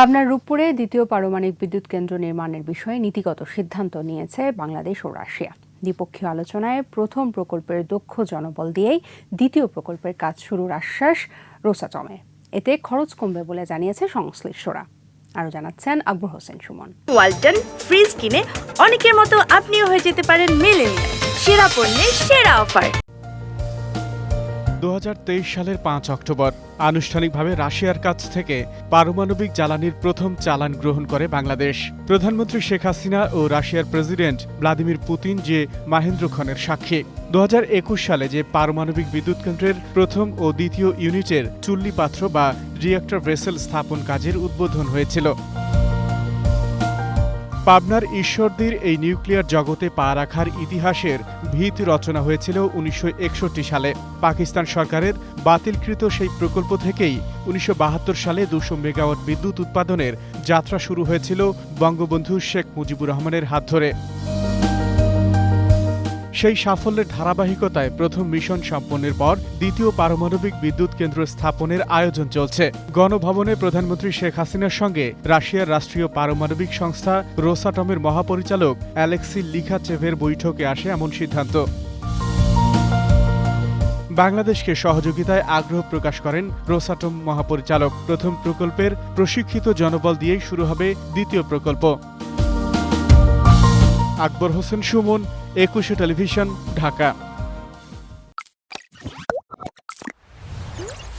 পাবনার রূপপুরে দ্বিতীয় পারমাণবিক বিদ্যুৎ কেন্দ্র নির্মাণের বিষয়ে নীতিগত সিদ্ধান্ত নিয়েছে বাংলাদেশ ও রাশিয়া। দ্বিপক্ষীয় আলোচনায় প্রথম প্রকল্পের দক্ষ জনবল দিয়েই দ্বিতীয় প্রকল্পের কাজ শুরুর আশ্বাস রোসাটমের এতে খরচ কমবে বলে জানিয়েছে সংশ্লিষ্টরা। আরও জানাচ্ছেন আকবর হোসেন সুমন। ওয়ালটন ফ্রিজ কিনে অনেকের মতো আপনিও হয়ে যেতে পারেন মেলেনিয়া সেরা পণ্যের সেরা অফার। দুহাজার তেইশ সালের পাঁচ অক্টোবর। আনুষ্ঠানিকভাবে রাশিয়ার কাছ থেকে পারমাণবিক জ্বালানির প্রথম চালান গ্রহণ করে বাংলাদেশ। প্রধানমন্ত্রী শেখ হাসিনা ও রাশিয়ার প্রেসিডেন্ট ভ্লাদিমির পুতিন যে মাহেন্দ্র খনের সাক্ষী। দু হাজার একুশ সালে যে পারমাণবিক বিদ্যুৎ কেন্দ্রের প্রথম ও দ্বিতীয় ইউনিটের চুল্লি পাত্র বা রিয়েক্টর ভেসেল স্থাপন কাজের উদ্বোধন হয়েছিল। পাবনার ঈশ্বরদীর এই নিউক্লিয়ার জগতে পা রাখার ইতিহাসের ভিত রচনা হয়েছিল উনিশশো একষট্টি সালে। পাকিস্তান সরকারের বাতিলকৃত সেই প্রকল্প থেকেই উনিশশো বাহাত্তর সালে দুশো মেগাওয়াট বিদ্যুৎ উৎপাদনের যাত্রা শুরু হয়েছিল বঙ্গবন্ধু শেখ মুজিবুর রহমানের হাত ধরে। সেই সাফল্যের ধারাবাহিকতায় প্রথম মিশন সম্পন্নের পর দ্বিতীয় পারমাণবিক বিদ্যুৎ কেন্দ্র স্থাপনের আয়োজন চলছে। গণভবনে প্রধানমন্ত্রী শেখ হাসিনার সঙ্গে রাশিয়ার রাষ্ট্রীয় পারমাণবিক সংস্থা রোসাটমের মহাপরিচালক অ্যালেক্সি লিখাচেভের বৈঠকে আসে এমন সিদ্ধান্ত। বাংলাদেশকে সহযোগিতায় আগ্রহ প্রকাশ করেন রোসাটম মহাপরিচালক। প্রথম প্রকল্পের প্রশিক্ষিত জনবল দিয়েই শুরু হবে দ্বিতীয় প্রকল্প। আকবর হোসেন সুমন একুশে টেলিভিশন ঢাকা।